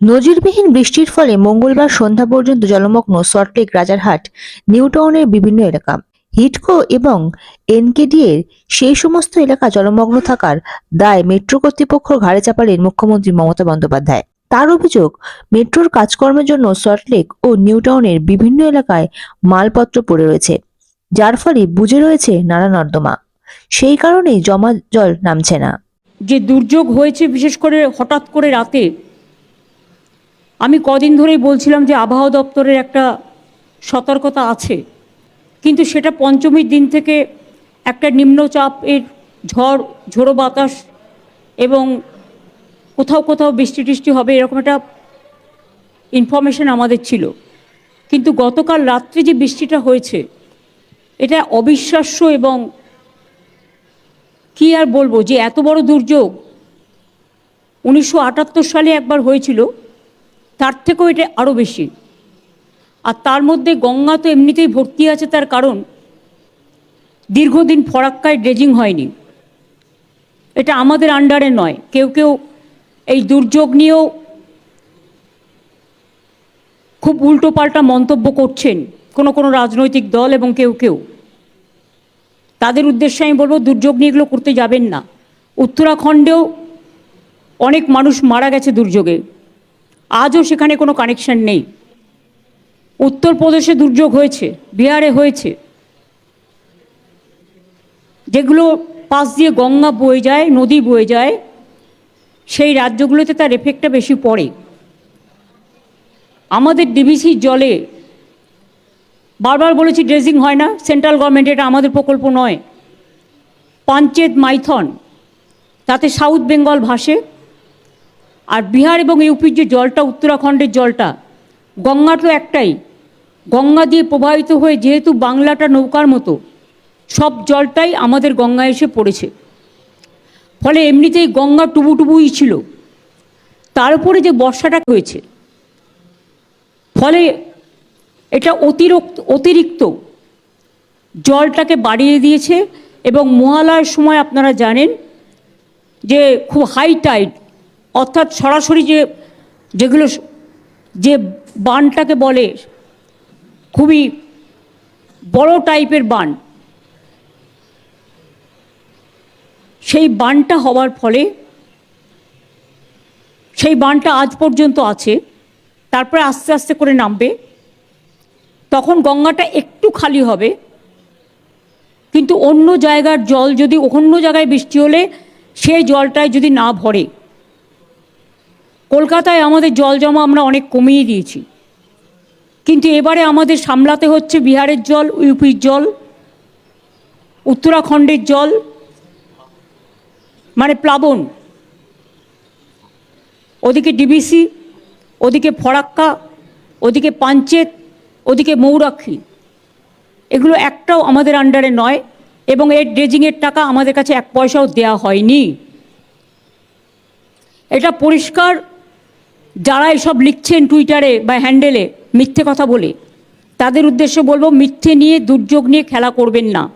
নজিরবিহীন বৃষ্টির ফলে মঙ্গলবার সন্ধ্যা পর্যন্ত জলমগ্ন সল্টলেক রাজারহাট নিউটাউনের বিভিন্ন এলাকা। হিটকো এবং এনকেডিএর সেই সমস্ত এলাকা জলমগ্ন থাকার দায় মেট্রো কর্তৃপক্ষ ঘাড়ে চাপালেন মুখ্যমন্ত্রী মমতা বন্দ্যোপাধ্যায়। তার অভিযোগ, মেট্রোর কাজকর্মের জন্য সল্টলেক ও নিউটাউনের বিভিন্ন এলাকায় মালপত্র পড়ে রয়েছে, যার ফলে বুঝে রয়েছে নানা নর্দমা। সেই কারণেই জমা জল নামছে না। যে দুর্যোগ হয়েছে বিশেষ করে হঠাৎ করে রাতে আমি কদিন ধরেই বলছিলাম যে আবহাওয়া দপ্তরের একটা সতর্কতা আছে, কিন্তু সেটা পঞ্চমীর দিন থেকে একটা নিম্নচাপ এর ঝড়, ঝোড়ো বাতাস এবং কোথাও কোথাও বৃষ্টি টিষ্টি হবে এরকম একটা ইনফরমেশন আমাদের ছিল। কিন্তু গতকাল রাত্রে যে বৃষ্টিটা হয়েছে, এটা অবিশ্বাস্য এবং কি আর বলব যে এত বড় দুর্যোগ উনিশশো আটাত্তর সালে একবার হয়েছিল। তার থেকেও এটা আরও বেশি। আর তার মধ্যে গঙ্গা তো এমনিতেই ভর্তি আছে তার কারণ, দীর্ঘদিন ফরাক্কায় ড্রেজিং হয়নি। এটা আমাদের আন্ডারে নয়। কেউ কেউ এই দুর্যোগ নিয়েও খুব উল্টোপাল্টা মন্তব্য করছেন কোনো কোনো রাজনৈতিক দল এবং কেউ কেউ। তাদের উদ্দেশ্যে আমি বলব, দুর্যোগ নিয়ে এগুলো করতে যাবেন না। উত্তরাখণ্ডেও অনেক মানুষ মারা গেছে দুর্যোগে। আজও সেখানে কোনো কানেকশন নেই। উত্তরপ্রদেশে দুর্যোগ হয়েছে, বিহারে হয়েছে। যেগুলো পাশ দিয়ে গঙ্গা বয়ে যায়, নদী বয়ে যায়, সেই রাজ্যগুলোতে তার এফেক্টটা বেশি পড়ে। আমাদের ডিবিসির জলে বারবার বলেছি ড্রেজিং হয় না সেন্ট্রাল গভর্নমেন্ট এটা আমাদের প্রকল্প নয়। পাঞ্চেত মাইথন, তাতে সাউথ বেঙ্গল ভাসে। আর বিহার এবং ইউপির যে জলটা, উত্তরাখণ্ডের জলটা, গঙ্গা তো একটাই। গঙ্গা দিয়ে প্রবাহিত হয়ে যেহেতু বাংলাটা নৌকার মতো, সব জলটাই আমাদের গঙ্গায় এসে পড়েছে। ফলে এমনিতেই গঙ্গা টুবু টুবুই ছিল। তার উপরে যে বর্ষাটা হয়েছে, ফলে এটা অতিরিক্ত অতিরিক্ত জলটাকে বাড়িয়ে দিয়েছে এবং মহালয়ার সময় আপনারা জানেন যে খুব হাই টাইড অর্থাৎ সরাসরি যে, যেগুলো যে বানটাকে বলে, খুবই বড় টাইপের বান, সেই বানটা হওয়ার ফলে, সেই বানটা আজ পর্যন্ত আছে, তারপরে আস্তে আস্তে করে নামবে, তখন গঙ্গাটা একটু খালি হবে, কিন্তু অন্য জায়গার জল যদি, অন্য জায়গায় বৃষ্টি হলে, সেই জলটায় যদি না ভরে কলকাতায় আমাদের জল জমা আমরা অনেক কমিয়ে দিয়েছি। কিন্তু এবারে আমাদের সামলাতে হচ্ছে বিহারের জল, ইউপির জল, উত্তরাখণ্ডের জল মানে প্লাবন। ওদিকে ডিবিসি, ওদিকে ফরাক্কা ওদিকে পাঞ্চেত, ওদিকে মৌরাক্ষী। এগুলো একটাও আমাদের আন্ডারে নয় এবং এর ড্রেজিংয়ের টাকা আমাদের কাছে এক পয়সাও দেওয়া হয়নি। এটা পরিষ্কার যারা এসব লিখছেন টুইটারে বা হ্যান্ডেলে মিথ্যে কথা বলে, তাদের উদ্দেশ্যে বলব মিথ্যে নিয়ে দুর্যোগ নিয়ে খেলা করবেন না।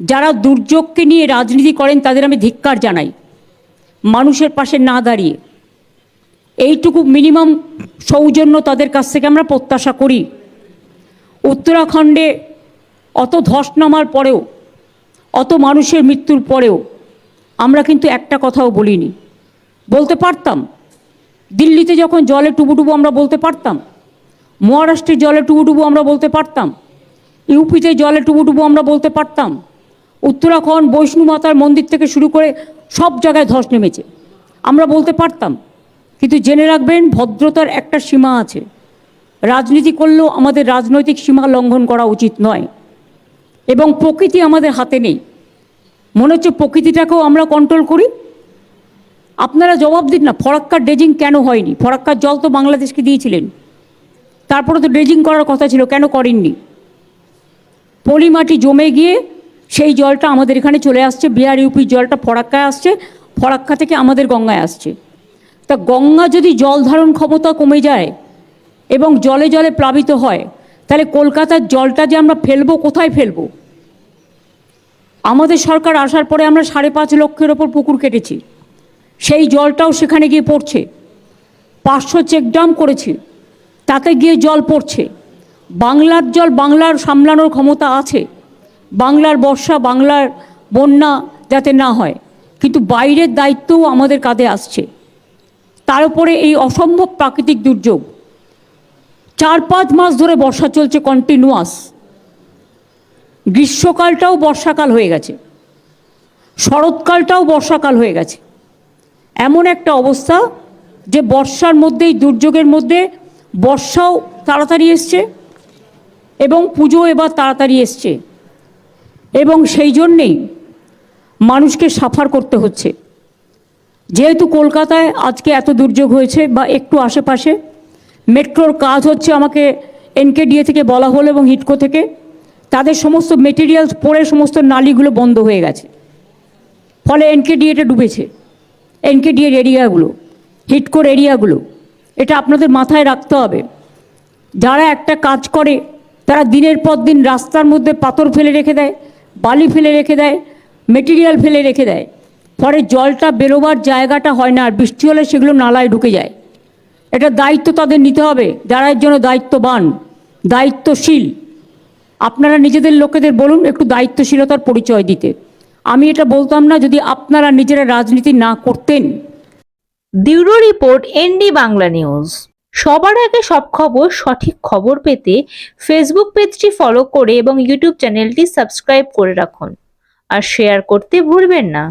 যারা দুর্যোগকে নিয়ে রাজনীতি করেন, তাদের আমি ধিক্কার জানাই। মানুষের পাশে না দাঁড়িয়ে। এইটুকু মিনিমাম সৌজন্য তাদের কাছ থেকে আমরা প্রত্যাশা করি। উত্তরাখণ্ডে অত ধস নামার পরেও, অত মানুষের মৃত্যুর পরেও আমরা কিন্তু একটা কথাও বলিনি। বলতে পারতাম দিল্লিতে যখন জলে টুবুটুবু আমরা বলতে পারতাম মহারাষ্ট্রে জলে টুবুটুবু আমরা বলতে পারতাম, ইউপিতে জলে টুবুটুবু আমরা বলতে পারতাম, উত্তরাখণ্ড বৈষ্ণু মাতার মন্দির থেকে শুরু করে সব জায়গায় ধস নেমেছে। আমরা বলতে পারতাম, কিন্তু জেনে রাখবেন ভদ্রতার একটা সীমা আছে। রাজনীতি করলেও আমাদের রাজনৈতিক সীমা লঙ্ঘন করা উচিত নয়। এবং প্রকৃতি আমাদের হাতে নেই। মনে হচ্ছে প্রকৃতিটাকেও আমরা কন্ট্রোল করি। আপনারা জবাব দিন না ফরাক্কার ড্রেজিং কেন হয়নি? ফরাক্কার জল তো বাংলাদেশকে দিয়েছিলেন। তারপরে তো ড্রেজিং করার কথা ছিল, কেন করেননি? পলিমাটি জমে গিয়ে সেই জলটা আমাদের এখানে চলে আসছে, বিহার ইউপির জলটা ফরাক্কায় আসছে, ফরাক্কা থেকে আমাদের গঙ্গায় আসছে। তা গঙ্গা যদি জল ধারণ ক্ষমতা কমে যায় এবং জলে জলে প্লাবিত হয়, তাহলে কলকাতার জলটা যে আমরা ফেলব, কোথায় ফেলব? আমাদের সরকার আসার পরে আমরা সাড়ে পাঁচ লক্ষের ওপর পুকুর কেটেছি। সেই জলটাও সেখানে গিয়ে পড়ছে। পাঁচশো চেকডাম করেছে, তাতে গিয়ে জল পড়ছে। বাংলার জল বাংলার সামলানোর ক্ষমতা আছে, বাংলার বর্ষা, বাংলার বন্যা যাতে না হয়, কিন্তু বাইরের দায়িত্বও আমাদের কাঁধে আসছে। তার উপরে এই অসম্ভব প্রাকৃতিক দুর্যোগ। চার পাঁচ মাস ধরে বর্ষা চলছে কন্টিনিউয়াস গ্রীষ্মকালটাও বর্ষাকাল হয়ে গেছে। শরৎকালটাও বর্ষাকাল হয়ে গেছে। এমন একটা অবস্থা যে বর্ষার মধ্যেই, দুর্যোগের মধ্যে বর্ষাও তাড়াতাড়ি এসছে এবং পুজো এবার তাড়াতাড়ি এসছে। এবং সেই জন্যেই মানুষকে সাফার করতে হচ্ছে। যেহেতু কলকাতায় আজকে এত দুর্যোগ হয়েছে বা একটু আশেপাশে, মেট্রোর কাজ হচ্ছে আমাকে এনকেডিএ থেকে বলা হলো এবং হিটকো থেকে, তাদের সমস্ত মেটেরিয়ালস পড়ে সমস্ত নালিগুলো বন্ধ হয়ে গেছে। ফলে এনকেডিএটা ডুবেছে। এনকেডিএর এরিয়াগুলো, হিটকোর এরিয়াগুলো, এটা আপনাদের মাথায় রাখতে হবে। যারা একটা কাজ করে, তারা দিনের পর দিন রাস্তার মধ্যে পাথর ফেলে রেখে দেয়, বালি ফেলে রেখে দেয় মেটেরিয়াল ফেলে রেখে দেয়। ফলে জলটা বেরোবার জায়গাটা হয় না, আর বৃষ্টি হলে সেগুলো নালায় ঢুকে যায়। এটা দায়িত্ব তাদের নিতে হবে, যারা এর জন্য দায়িত্ববান, দায়িত্বশীল। আপনারা নিজেদের লোকেদের বলুন, একটু দায়িত্বশীলতার পরিচয় দিতে। আমি এটা বলতাম না যদি আপনারা নিজেরা রাজনীতি না করতেন। Bureau report, ND Bangla news. সবার আগে সব খবর, সঠিক খবর পেতে ফেসবুক পেজটি ফলো করে এবং ইউটিউব চ্যানেলটি সাবস্ক্রাইব করে রাখুন। আর শেয়ার করতে ভুলবেন না।